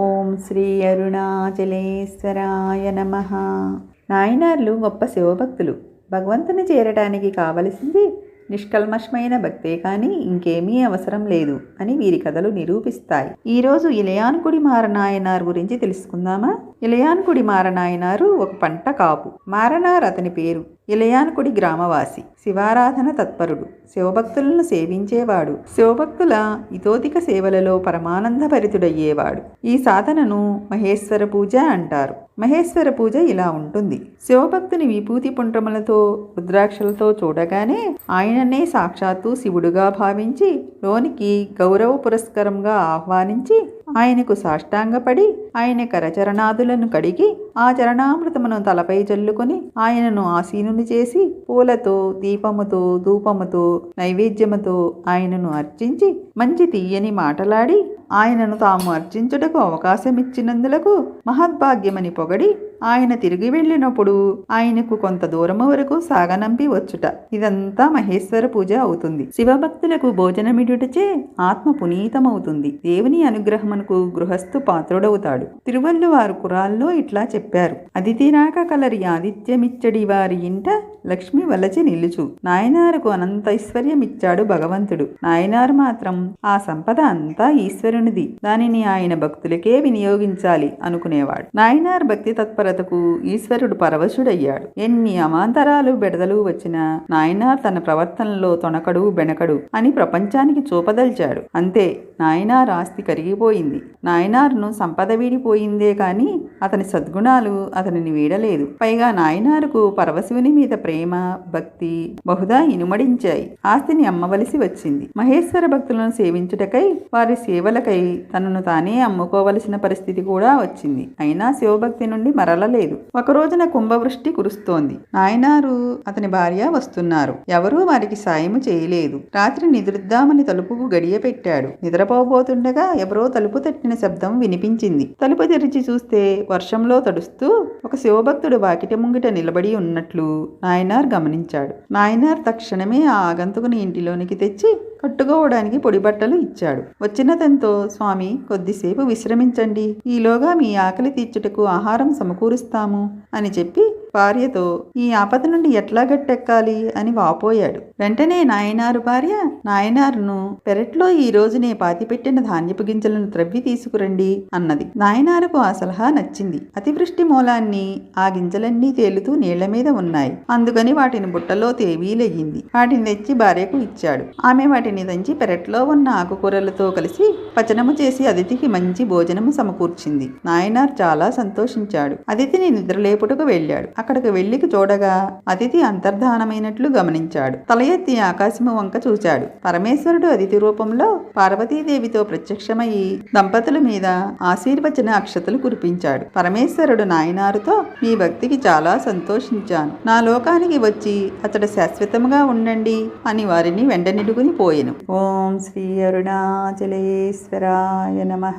ఓం శ్రీ అరుణాచలేశ్వరాయ నమ. నాయనార్లు గొప్ప శివభక్తులు. భగవంతుని చేరటానికి కావలసింది నిష్కల్మషమైన భక్తే కానీ ఇంకేమీ అవసరం లేదు అని వీరి కథలు నిరూపిస్తాయి. ఈరోజు ఇలయాన్కుడి మారనాయనార్ గురించి తెలుసుకుందామా? ఇలయాన్కుడి మారనాయనారు ఒక పంట కాపు. మారనార్ అతని పేరు ఇలయానకుడి గ్రామవాసి శివారాధన తత్పరుడు శివభక్తులను సేవించేవాడు శివభక్తుల ఇతోతిక సేవలలో పరమానంద భరితుడయ్యేవాడు ఈ సాధనను మహేశ్వర పూజ అంటారు. మహేశ్వర పూజ ఇలా ఉంటుంది. శివభక్తుని విభూతి పుండ్రములతో రుద్రాక్షలతో చూడగానే ఆయననే సాక్షాత్తు శివుడుగా భావించి లోనికి గౌరవ పురస్కరంగా ఆహ్వానించి ఆయనకు సాష్టాంగపడి ఆయన కరచరణాదులను కడిగి ఆ చరణామృతమును తలపై చల్లుకొని ఆయనను ఆసీనుని చేసి పూలతో దీపముతో ధూపముతో నైవేద్యముతో ఆయనను అర్చించి మంచి తీయని మాటలాడి ఆయనను తాము అర్చించుటకు అవకాశమిచ్చినందులకు మహద్భాగ్యమని పొగడి ఆయన తిరిగి వెళ్ళినప్పుడు ఆయనకు కొంత దూరము వరకు సాగనంపి వచ్చుట. ఇదంతా మహేశ్వర పూజ అవుతుంది. శివభక్తులకు భోజనమిడుటచే ఆత్మ పునీతమవుతుంది. దేవుని అనుగ్రహమునకు గృహస్థు పాత్రుడవుతాడు. తిరువల్లువారు కురాల్లో ఇట్లా చెప్పారు. అది రాక కలరి ఆదిత్యమిచ్చడి వారి ఇంట లక్ష్మి వలచి నిలుచు. నాయనారుకు అనంత ఐశ్వర్యమిచ్చాడు భగవంతుడు. నాయనారు మాత్రం ఆ సంపద అంతా ఈశ్వరునిది. దానిని ఆయన భక్తులకే వినియోగించాలి అనుకునేవాడు. నాయనార్ భక్తి తత్పరతకు ఈశ్వరుడు పరవశుడయ్యాడు. ఎన్ని అమాంతరాలు బెడదలు వచ్చినా నాయనార్ తన ప్రవర్తనలో తొణకడు బెనకడు అని ప్రపంచానికి చూపదల్చాడు. అంతే నాయనార్ ఆస్తి కరిగిపోయింది. నాయనార్ను సంపద వీడిపోయిందే కాని అతని సద్గుణాలు అతనిని వీడలేదు. పైగా నాయనారుకు పరవశివుని మీద ప్రేమ భక్తి బహుదా ఇనుమడించాయి. ఆస్తిని అమ్మవలసి వచ్చింది. మహేశ్వర భక్తులను సేవించుటకై వారి సేవలకై తనను తానే అమ్ముకోవలసిన పరిస్థితి కూడా వచ్చింది. అయినా శివభక్తి నుండి మరలలేదు. ఒక రోజున కుంభవృష్టి కురుస్తోంది. నాయనారు అతని భార్య వస్తున్నారు. ఎవరూ వారికి సాయము చేయలేదు. రాత్రి నిద్రిద్దామని తలుపుకు గడియ పెట్టాడు. నిద్రపోబోతుండగా ఎవరో తలుపు తట్టిన శబ్దం వినిపించింది. తలుపు తెరిచి చూస్తే వర్షంలో తడుస్తూ ఒక శివభక్తుడు వాకిట ముంగిట నిలబడి ఉన్నట్లు నాయనార్ గమనించాడు. నాయనార్ తక్షణమే ఆ ఆగంతుకుని ఇంటిలోనికి తెచ్చి కట్టుకోవడానికి పొడి బట్టలు ఇచ్చాడు. వచ్చినతంతో స్వామి కొద్దిసేపు విశ్రమించండి. ఈలోగా మీ ఆకలి తీర్చుటకు ఆహారం సమకూరుస్తాము అని చెప్పి భార్యతో ఈ ఆపద నుండి ఎట్లా గట్టెక్కాలి అని వాపోయాడు. వెంటనే నాయనారు భార్య నాయనారును పెరట్లో ఈ రోజునే పాతిపెట్టిన ధాన్యపు గింజలను త్రవ్వి తీసుకురండి అన్నది. నాయనారుకు ఆ సలహా నచ్చింది. అతివృష్టి మూలాన్ని ఆ గింజలన్నీ తేలుతూ నీళ్ళ మీద ఉన్నాయి. అందుకని వాటిని బుట్టలో తేవీలయ్యింది వాటిని తెచ్చి భార్యకు ఇచ్చాడు. ఆమె వాటిని దంచి పెరట్లో ఉన్న ఆకుకూరలతో కలిసి పచనము చేసి అతిథికి మంచి భోజనము సమకూర్చింది. నాయనార్ చాలా సంతోషించాడు. అతిథిని నిద్రలేపుటకు వెళ్ళాడు. అక్కడికి వెళ్ళికి చూడగా అతిథి అంతర్ధానమైనట్లు గమనించాడు. తల ఎత్తి ఆకాశము వంక చూచాడు. పరమేశ్వరుడు అతిథి రూపంలో పార్వతీదేవితో ప్రత్యక్షమయ్యి దంపతుల మీద ఆశీర్వచన అక్షతలు కురిపించాడు. పరమేశ్వరుడు నాయనారుతో మీ భక్తికి చాలా సంతోషించాను. నా లోకానికి వచ్చి అతడు శాశ్వతముగా ఉండండి అని వారిని వెంటనిడుగుని పోయెను. ఓం శ్రీ అరుణాచలేశ్వరాయ నమ.